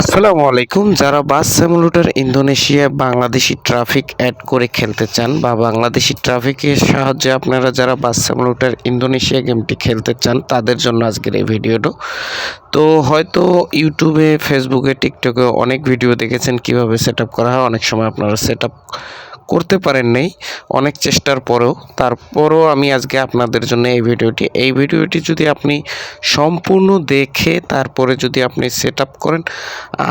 আসসালামু আলাইকুম। যারা bus simulator Indonesia Bangladeshi traffic add করে খেলতে চান বা বাংলাদেশি ট্রাফিকের সাহায্যে আপনারা যারা বাস সিমুলেটর ইন্দোনেশিয়া গেমটি খেলতে চান, তাদের জন্য আজকের এই ভিডিওটা। তো হয়তো ইউটিউবে, ফেসবুকে, টিকটকে অনেক ভিডিও দেখেছেন কীভাবে সেট করা হয়। অনেক সময় আপনারা সেট করতে পারেন নাই, অনেক চেষ্টার পরেও। তারপরও আমি আজকে আপনাদের জন্য এই ভিডিওটি এই ভিডিওটি যদি আপনি সম্পূর্ণ দেখে তারপরে যদি আপনি সেট আপ করেন,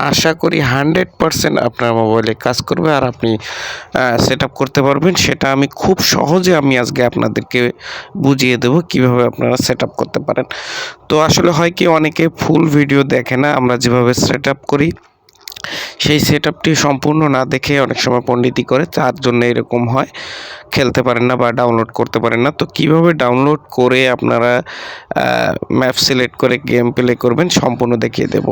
আশা করি হান্ড্রেড পারসেন্ট আপনার মোবাইলে কাজ করবে আর আপনি সেট আপ করতে পারবেন। সেটা আমি খুব সহজে আমি আজকে আপনাদেরকে বুঝিয়ে দেবো কীভাবে আপনারা সেট আপ করতে পারেন। তো আসলে হয় কি, অনেকে ফুল ভিডিও দেখে না, আমরা যেভাবে সেট আপ করি সেই সেট আপটি সম্পূর্ণ না দেখে অনেক সময় পণ্ডিতি করে, তার জন্য এরকম হয়। খেলতে পারেন না বা ডাউনলোড করতে পারেন না। তো কীভাবে ডাউনলোড করে আপনারা ম্যাপ সিলেক্ট করে গেম প্লে করবেন সম্পূর্ণ দেখিয়ে দেব।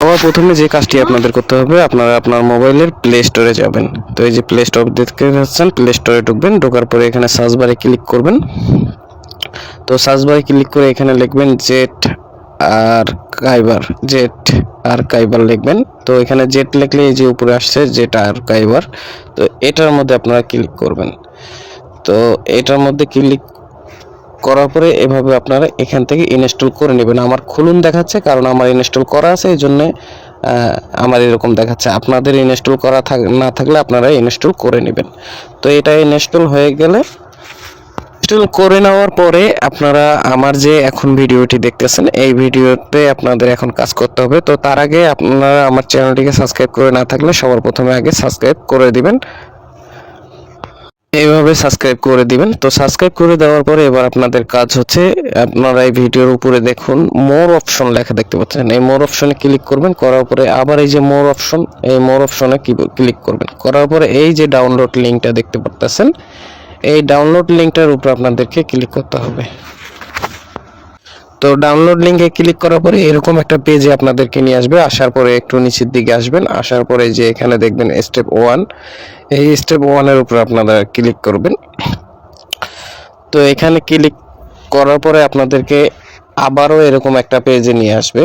সবার প্রথমে যে কাজটি আপনাদের করতে হবে, আপনারা আপনার মোবাইলের প্লে স্টোরে যাবেন। তো এই যে প্লে স্টোর দেখতে পাচ্ছেন প্লে স্টোরে ঢুকবেন, ঢোকার পরে এখানে সার্চ বারে ক্লিক করবেন। তো সার্চ বারে ক্লিক করে এখানে লিখবেন জেট আর কাইবার, জেট আর কাইবার লিখবেন। তো এখানে জেট লিখলে এই যে উপরে আসছে, জেট আর কাইবার, তো এটার মধ্যে আপনারা ক্লিক করবেন। তো এটার মধ্যে ক্লিক করার পরে এভাবে আপনারা এখান থেকে ইনস্টল করে নেবেন। আমার খুলুন দেখাচ্ছে, কারণ আমার ইনস্টল করা আছে, এই জন্যে আমার এরকম দেখাচ্ছে। আপনাদের ইনস্টল করা না থাকলে আপনারা ইনস্টল করে নেবেন। তো এটা ইনস্টল হয়ে গেলে ইনস্টল করে নেওয়ার পরে আপনারা আমার যে এখন ভিডিওটি দেখতেছেন, এই ভিডিওতে আপনাদের এখন কাজ করতে হবে। তো তার আগে আপনারা আমার চ্যানেলটিকে সাবস্ক্রাইব করে না থাকলে সবার প্রথমে আগে সাবস্ক্রাইব করে দিবেন। এইভাবে সাবস্ক্রাইব করে দিবেন। তো সাবস্ক্রাইব করে দেওয়ার পরে এবার আপনাদের কাজ হচ্ছে, আপনারা এই ভিডিওর উপরে দেখুন মোর অপশন লেখা দেখতে পাচ্ছেন। এই মোর অপশনে ক্লিক করবেন, করার পরে আবার এই যে মোর অপশন এই মোর অপশনে ক্লিক করবেন। করার পরে এই যে ডাউনলোড লিঙ্কটা দেখতে পাচ্ছেন এই ডাউনলোড লিঙ্কটার উপর আপনাদেরকে ক্লিক করতে হবে। তো ডাউনলোড লিঙ্কে ক্লিক করার পরে এরকম একটা পেজে আপনাদেরকে নিয়ে আসবে। আসার পরে একটু নিচের দিকে আসবেন। আসার পরে যে এখানে দেখবেন স্টেপ ওয়ান এই স্টেপ ওয়ানের উপর আপনারা ক্লিক করবেন। তো এখানে ক্লিক করার পরে আপনাদেরকে আবারও এরকম একটা পেজে নিয়ে আসবে।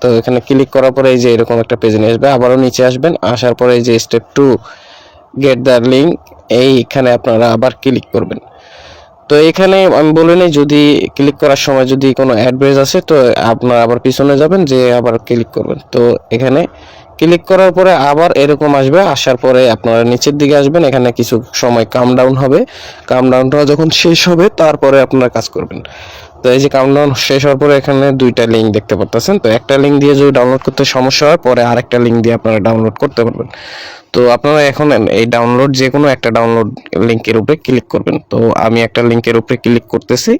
তো এখানে ক্লিক করার পরে এই যে এরকম একটা পেজে নিয়ে আসবে। আবারও নিচে আসবেন। আসার পরে এই যে step to get the link এইখানে আপনারা আবার ক্লিক করবেন। তো এখানে আমি বলে নিই, যদি ক্লিক করার সময় যদি কোনো অ্যাডভাইস আসে তো আপনারা আবার পিছনে যাবেন যে আবার ক্লিক করবেন। তো এখানে ক্লিক করার পরে আবার এরকম আসবে, আসার পরে আপনারা নিচের দিকে আসবেন, এখানে কিছু সময় কাম ডাউন হবে। কাম ডাউনটা যখন শেষ হবে, তারপরে আপনারা কাজ করবেন। তো এই যে কাম ডাউন শেষ হওয়ার পরে এখানে দুইটা লিঙ্ক দেখতে পাচ্ছেন তো একটা লিঙ্ক দিয়ে যদি ডাউনলোড করতে সমস্যা হয়, পরে আরেকটা লিঙ্ক দিয়ে আপনারা ডাউনলোড করতে পারবেন। তো আপনারা এখন এই ডাউনলোড যে কোনো একটা ডাউনলোড লিঙ্কের উপরে ক্লিক করবেন। তো আমি একটা লিঙ্কের উপরে ক্লিক করতেছি।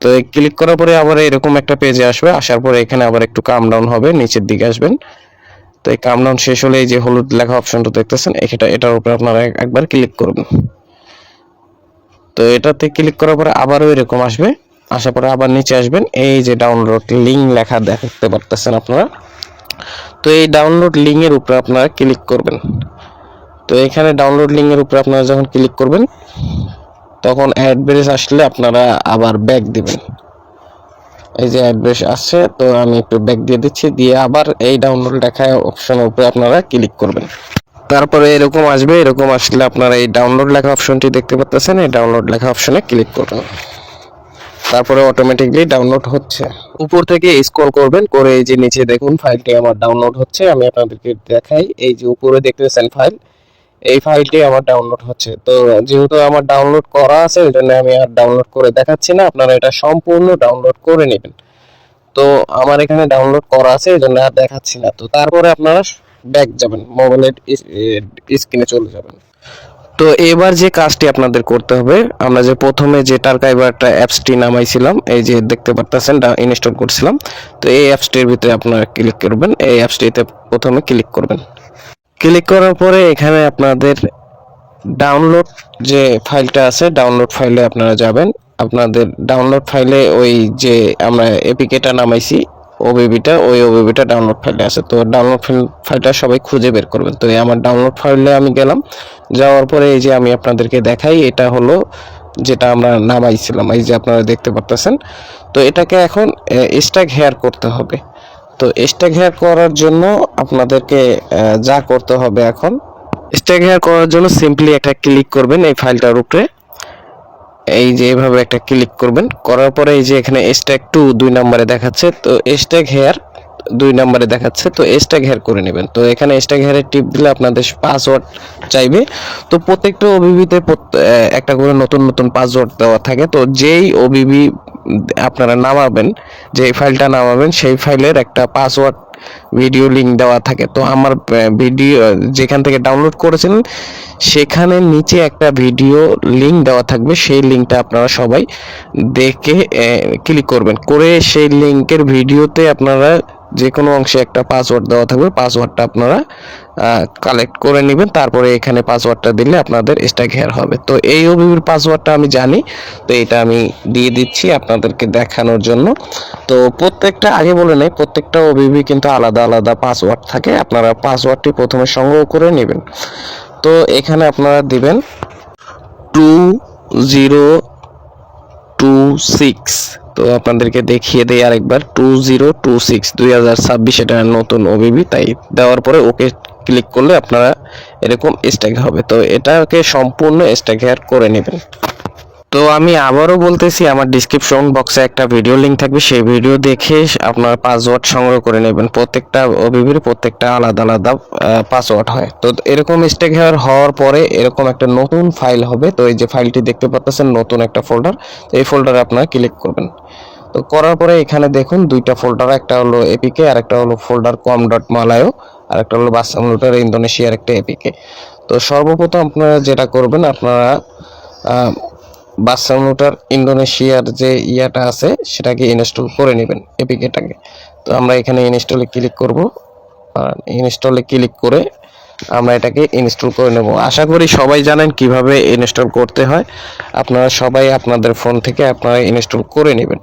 তো ক্লিক করার পরে আবার এরকম একটা পেজে আসবে। আসার পরে এখানে আবার একটু কাম ডাউন হবে, নিচের দিকে আসবেন। তো এই কাম ডাউন শেষ হলে এই যে হলুদ লেখা অপশনটা দেখতেছেন এটা এটার উপরে আপনারা একবার ক্লিক করবেন। তো এটাতে ক্লিক করার পরে আবারও এরকম আসবে। আসার পরে আবার নিচে আসবেন। এই যে ডাউনলোড লিঙ্ক লেখা দেখতে পারতেছেন আপনারা। তো এই ডাউনলোড লিঙ্কের উপরে আপনারা ক্লিক করবেন। তো এখানে ডাউনলোড লিঙ্কের উপরে আপনারা যখন ক্লিক করবেন, তখন অ্যাড্রেস আসলে আপনারা আবার ব্যাক দিবেন। এই যে অ্যাড্রেস আসছে, তো আমি একটু ব্যাক দিয়ে দিচ্ছি। দিয়ে আবার এই ডাউনলোড লেখা অপশনের উপরে আপনারা ক্লিক করবেন। তারপরে এরকম আসবে, এরকম আসলে আপনারা এই ডাউনলোড লেখা অপশনটি দেখতে পাচ্ছেন এই ডাউনলোড লেখা অপশনে ক্লিক করুন। তারপরে অটোমেটিকলি ডাউনলোড হচ্ছে। উপর থেকে স্ক্রল করবেন, করে এই যে নিচে দেখুন ফাইলটি আমার ডাউনলোড হচ্ছে। আমি আপনাদেরকে দেখাই, এই যে উপরে দেখতেছেন ফাইল এই ফাইলটি আমার ডাউনলোড হচ্ছে। তো যেহেতু আমার ডাউনলোড করা আছে ওই জন্য আমি আর ডাউনলোড করে দেখাচ্ছি না। আপনারা এটা সম্পূর্ণ ডাউনলোড করে নেবেন। তো আমার এখানে ডাউনলোড করা আছে, এই জন্য আর দেখাচ্ছি না। তো তারপরে আপনারা ব্যাক যাবেন মোবাইলের স্ক্রিনে চলে যাবেন। তো এবার যে কাজটি আপনাদের করতে হবে, আমরা যে প্রথমে যে টার্কাইবারটা অ্যাপসটি নামাইছিলাম, এই যে দেখতে পারতেছেন ইনস্টল করছিলাম। তো এই অ্যাপসটির ভিতরে আপনারা ক্লিক করবেন, এই অ্যাপসটিতে প্রথমে ক্লিক করবেন। ক্লিক করার পরে এখানে আপনাদের ডাউনলোড যে ফাইলটা আছে ডাউনলোড ফাইলে আপনারা যাবেন। আপনাদের ডাউনলোড ফাইলে ওই যে আমরা এপিকেটা নামাইছি ওবিবিটা ওই ওবিবিটা ডাউনলোড ফাইলে আছে। তো ডাউনলোড ফাইলটা সবাই খুঁজে বের করবেন তো এই আমার ডাউনলোড ফাইলে আমি গেলাম। যাওয়ার পরে এই যে আমি আপনাদেরকে দেখাই, এটা হলো যেটা আমরা নামাইছিলাম। এই যে আপনারা দেখতে পারতেছেন। তো এটাকে এখন স্ট্যাক হেয়ার করতে হবে। তো স্ট্যাক হেয়ার করার জন্য আপনাদেরকে যা করতে হবে এখন স্ট্যাক হেয়ার করার জন্য সিম্পলি একটা ক্লিক করবেন এই ফাইলটার উপরে। এই যে এভাবে একটা ক্লিক করবেন, করার পরে এই যে এখানে স্ট্যাক টু দুই নম্বরে দেখাচ্ছে, তো স্ট্যাক হেয়ার দুই নম্বরে দেখাচ্ছে, তো স্ট্যাক হেয়ার করে নেবেন। তো এখানে স্ট্যাক হেয়ারের টিপ দিলে আপনাদের পাসওয়ার্ড চাইবে। তো প্রত্যেকটা ওবিবিতে একটা করে নতুন নতুন পাসওয়ার্ড দেওয়া থাকে। তো যেই ওবিবি আপনারা নামাবেন যে ফাইলটা নামাবেন, সেই ফাইলের একটা পাসওয়ার্ড ভিডিও লিংক দেওয়া থাকে। তো আমার ভিডিও যেখান থেকে ডাউনলোড করেছেন সেখানে নিচে একটা ভিডিও লিংক দেওয়া থাকবে। সেই লিংকটা আপনারা সবাই দেখে ক্লিক করবেন। করে সেই লিংকের ভিডিওতে আপনারা যে কোনো অংশে একটা পাসওয়ার্ড দেওয়া থাকবে। পাসওয়ার্ডটা আপনারা কালেক্ট করে নেবেন। তারপরে এখানে পাসওয়ার্ডটা দিলে আপনাদের স্ট্যাক হেয়ার হবে। তো এই ওবিবির পাসওয়ার্ডটা আমি জানি, তো এটা আমি দিয়ে দিচ্ছি আপনাদেরকে দেখানোর জন্য। তো প্রত্যেকটা, আগে বলে নেই, প্রত্যেকটা ওবিবি কিন্তু আলাদা আলাদা পাসওয়ার্ড থাকে। আপনারা পাসওয়ার্ডটি প্রথমে সংগ্রহ করে নেবেন। তো এখানে আপনারা দিবেন টু জিরো টু সিক্স তো আপনাদেরকে দেখিয়ে দেই আরেকবার টু জিরো টু সিক্স দুই হাজার ছাব্বিশ এটা নতুন ওবিবি তাই দেওয়ার পরে ওকে ক্লিক করলে আপনারা এরকম স্ট্যাগ হবে। তো এটাকে সম্পূর্ণ স্ট্যাগ করে নেবেন। তো আমি আবারও বলতেছি, আমার ডিসক্রিপশন বক্সে একটা ভিডিও লিংক থাকবে। সেই ভিডিও দেখে আপনার পাসওয়ার্ড সংগ্রহ করে নেবেন। প্রত্যেকটা ওবিবির প্রত্যেকটা আলাদা আলাদা পাসওয়ার্ড হয়। তো এরকম স্টেক হেয়ার হওয়ার পরে এরকম একটা নতুন ফাইল হবে। তো এই যে ফাইলটি দেখতে পাচ্ছেন নতুন একটা ফোল্ডার তো এই ফোল্ডারে আপনারা ক্লিক করবেন। তো করার পরে এখানে দেখুন, দুইটা ফোল্ডার একটা হলো এপিকে আর একটা হলো ফোল্ডার কম ডট মালায়ো আর একটা হলো বাসামুটার ইন্দোনেশিয়ার একটা এপিকে তো সর্বপ্রথম আপনারা যেটা করবেন, আপনারা আহ, বাসামুটার ইন্দোনেশিয়ার যে ইয়াটা আছে সেটাকে ইনস্টল করে নেবেন এপিকেটাকে তো আমরা এখানে ইনস্টলে ক্লিক করব। ইনস্টলে ক্লিক করে আমরা এটাকে ইনস্টল করে নেব। আশা করি সবাই জানেন কীভাবে ইনস্টল করতে হয়। আপনারা সবাই আপনাদের ফোন থেকে আপনারা ইনস্টল করে নেবেন।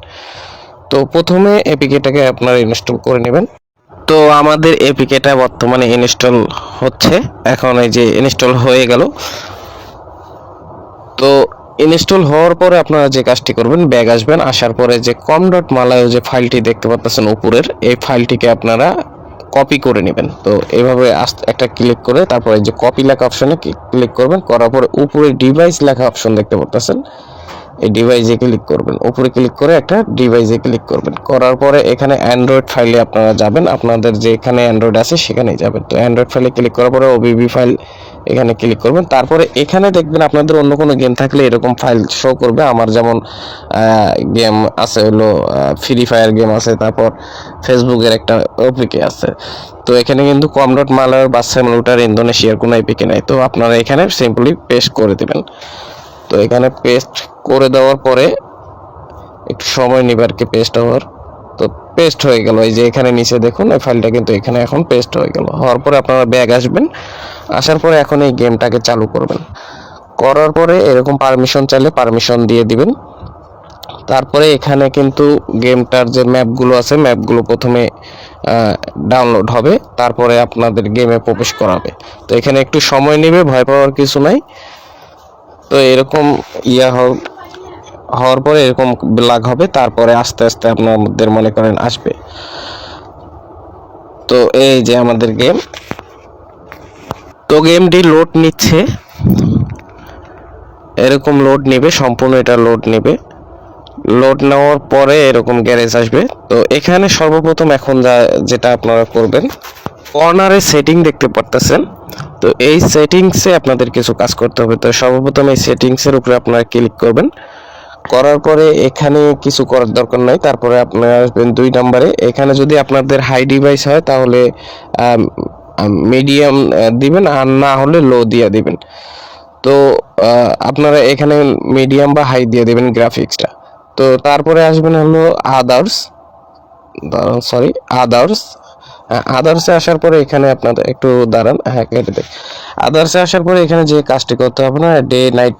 তো প্রথমে এপিকেটাকে আপনারা ইনস্টল করে নেবেন। তো আমাদের এপিকেটা বর্তমানে ইনস্টল হচ্ছে। এখন এই যে ইনস্টল হয়ে গেল। তো ইনস্টল হওয়ার পরে আপনারা যে কাজটি করবেন, ব্যাগ আসবেন, আসার পরে যে কম ডট মালায় যে ফাইলটি দেখতে পাচ্ছেন উপরের, এই ফাইলটিকে আপনারা কপি করে নেবেন। তো আস্তে একটা ক্লিক করে তারপরে যে কপি লেখা অপশনে ক্লিক করবেন, করার পরে উপরে ডিভাইস লেখা অপশন দেখতে পাচ্ছেন এই ডিভাইসে ক্লিক করবেন। উপরে ক্লিক করে একটা ডিভাইসে ক্লিক করবেন। করার পরে এখানে অ্যান্ড্রয়েড ফাইলে আপনারা যাবেন। আপনাদের যে এখানে অ্যান্ড্রয়েড আছে সেখানেই যাবেন। তো অ্যান্ড্রয়েড ফাইলে ক্লিক করার পরে ওবিবি ফাইল এখানে ক্লিক করবেন। তারপরে এখানে দেখবেন আপনাদের অন্য কোনো গেম থাকলে এরকম ফাইল শো করবে। আমার যেমন গেম আছে হলো ফ্রি ফায়ার গেম আছে, তারপর ফেসবুকের একটা ওপিকে আছে। তো এখানে কিন্তু কম ডট মালার বা সেমলুটার ইন্দোনেশিয়ার কোনো এপিকে নাই। তো আপনারা এখানে সিম্পলি পেস্ট করে দেবেন। তো এখানে পেস্ট করে দেওয়ার পরে একটু সময় নিবে আর কি পেস্ট হওয়ার। তো পেস্ট হয়ে গেল। এই যে এখানে নিচে দেখুন, এই ফাইলটা কিন্তু এখানে এখন পেস্ট হয়ে গেল। হওয়ার পরে আপনারা ব্যাগ আসবেন। আসার পরে এখন এই গেমটাকে চালু করবেন। করার পরে এরকম পারমিশন চাইলে পারমিশন দিয়ে দিবেন। তারপরে এখানে কিন্তু গেমটার যে ম্যাপগুলো আছে ম্যাপগুলো প্রথমে ডাউনলোড হবে। তারপরে আপনাদের গেমে প্রবেশ করাবে। তো এখানে একটু সময় নেবে, ভয় পাওয়ার কিছু নাই। তো এরকম ইয়া হ- হওয়ার পরে এরকম লাগ হবে, তারপরে আস্তে আস্তে আপনাদের মনে করেন আসবে। তো এই যে আমাদের গেম তো গেমটি লোড নিচ্ছে। এরকম লোড নেবে, সম্পূর্ণ এটা লোড নেবে। লোড নেওয়ার পরে এরকম গ্যারেজ আসবে। তো এখানে সর্বপ্রথম এখন যা, যেটা আপনারা করবেন কর্নারে সেটিং দেখতে পারতেছেন। তো এই সেটিংসে আপনাদের কিছু কাজ করতে হবে। তো সর্বপ্রথম এই সেটিংসের উপরে আপনারা ক্লিক করবেন। করার পরে এখানে কিছু করার দরকার নাই। তারপরে আপনারা আসবেন দুই নম্বরে। এখানে যদি আপনাদের হাই ডিভাইস হয়, তাহলে মিডিয়াম দিবেন আর না হলে লো দিয়ে দিবেন। তো আপনারা এখানে মিডিয়াম বা হাই দিয়ে দেবেন গ্রাফিক্সটা তো, তারপরে আসবেন হলো আদার্স সরি আদার্স আদার্সে আসার পরে এখানে আপনাদের একটু দাঁড়ান। হ্যাঁ কেটে দেখ আদার্সে আসার পরে এখানে যে কাজটি করতে হবে না ডে নাইট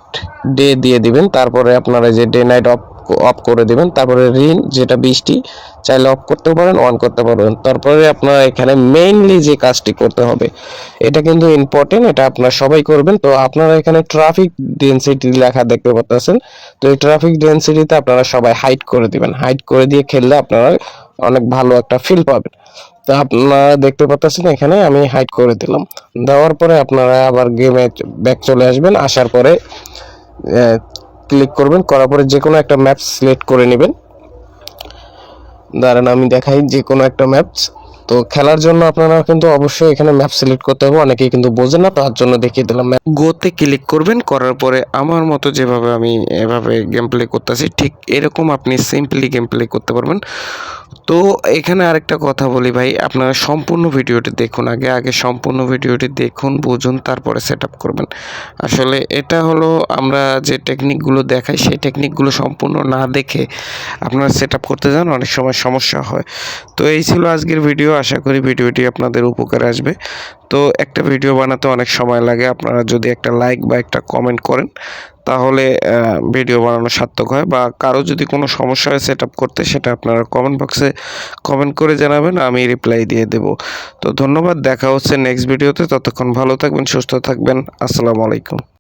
ডে দিয়ে দিবেন। তারপরে আপনারা যে ডে নাইট অফ অফ করে দিবেন। তারপরে রিন যেটা বৃষ্টি, চাইলে অফ করতে পারেন অন করতে পারবেন তারপরে আপনারা এখানে মেইনলি যে কাজটি করতে হবে, এটা কিন্তু ইম্পর্টেন্ট এটা আপনারা সবাই করবেন। তো আপনারা এখানে ট্রাফিক ডেনসিটি লেখা দেখতে পাচ্ছেন তো এই ট্রাফিক ডেনসিটিতে আপনারা সবাই হাইট করে দিবেন। হাইট করে দিয়ে খেললে আপনারা অনেক ভালো একটা ফিল পাবেন তো আপনারা দেখতে পাচ্ছেন এখানে আমি হাইড করে দিলাম। দেওয়ার পরে আপনারা আবার গেমে ব্যাক চলে আসবেন, আসার পরে ক্লিক করবেন, করার পরে যে কোনো একটা ম্যাপ সিলেক্ট করে নেবেন। দাঁড়ান, আমি দেখাই যে কোনো একটা ম্যাপস তো খেলার জন্য আপনারা কিন্তু অবশ্যই এখানে ম্যাপ সিলেক্ট করতে হবে, অনেকেই কিন্তু বোঝে না তার জন্য দেখিয়ে দিলাম ম্যাপ গোতে ক্লিক করবেন, করার পরে আমার মতো যেভাবে আমি এভাবে গেম প্লে করতেছি, ঠিক এরকম আপনি সিম্পলি গেম প্লে করতে পারবেন। তো এখানে আরেকটা কথা বলি ভাই, আপনারা সম্পূর্ণ ভিডিওটি দেখুন আগে আগে সম্পূর্ণ ভিডিওটি দেখুন, বুঝুন, তারপরে সেট করবেন। আসলে এটা হলো আমরা যে টেকনিকগুলো দেখাই, সেই টেকনিকগুলো সম্পূর্ণ না দেখে আপনারা সেট করতে যান, অনেক সময় সমস্যা হয়। তো এই ছিল আজকের ভিডিও, আশা করি ভিডিওটি আপনাদের উপকারে আসবে। তো একটা ভিডিও বানাতে অনেক সময় লাগে, আপনারা যদি একটা লাইক বা একটা কমেন্ট করেন তাহলে ভিডিও বানানো সার্থক হয় বা কারও যদি কোনো সমস্যা হয় সেট করতে, সেটা আপনারা কমেন্ট বক্সে কমেন্ট করে জানাবেন, আমি রিপ্লাই দিয়ে দেব। তো ধন্যবাদ, দেখা হচ্ছে নেক্সট ভিডিওতে ততক্ষণ ভালো থাকবেন, সুস্থ থাকবেন, আসসালামু আলাইকুম।